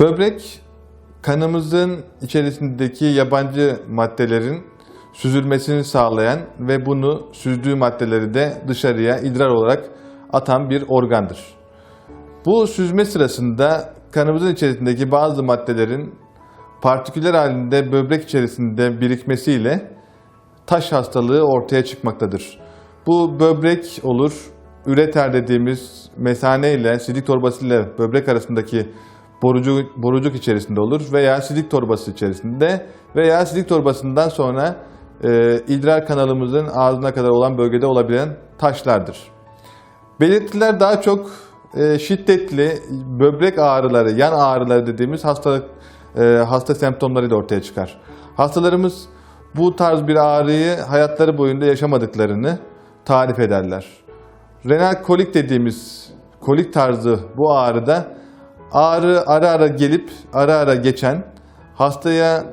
Böbrek kanımızın içerisindeki yabancı maddelerin süzülmesini sağlayan ve bunu süzdüğü maddeleri de dışarıya idrar olarak atan bir organdır. Bu süzme sırasında kanımızın içerisindeki bazı maddelerin partiküller halinde böbrek içerisinde birikmesiyle taş hastalığı ortaya çıkmaktadır. Bu böbrek olur, üreter dediğimiz mesane ile sidik torbası ile böbrek arasındaki borucu, borucuk içerisinde olur veya sidik torbası içerisinde veya sidik torbasından sonra e, idrar kanalımızın ağzına kadar olan bölgede olabilen taşlardır. Belirtiler daha çok e, şiddetli böbrek ağrıları, yan ağrıları dediğimiz hastalık e, hasta semptomları da ortaya çıkar. Hastalarımız bu tarz bir ağrıyı hayatları boyunca yaşamadıklarını tarif ederler. Renal kolik dediğimiz kolik tarzı bu ağrıda ağrı ara ara gelip ara ara geçen hastaya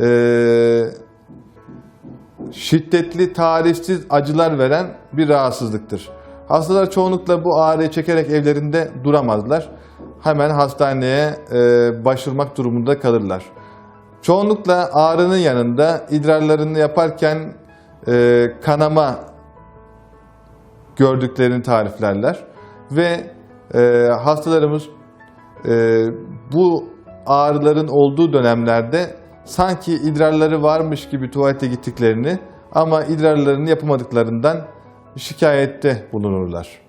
e, şiddetli, tarifsiz acılar veren bir rahatsızlıktır. Hastalar çoğunlukla bu ağrıyı çekerek evlerinde duramazlar. Hemen hastaneye e, başvurmak durumunda kalırlar. Çoğunlukla ağrının yanında idrarlarını yaparken e, kanama gördüklerini tariflerler. Ve e, hastalarımız bu ağrıların olduğu dönemlerde sanki idrarları varmış gibi tuvalete gittiklerini ama idrarlarını yapamadıklarından şikayette bulunurlar.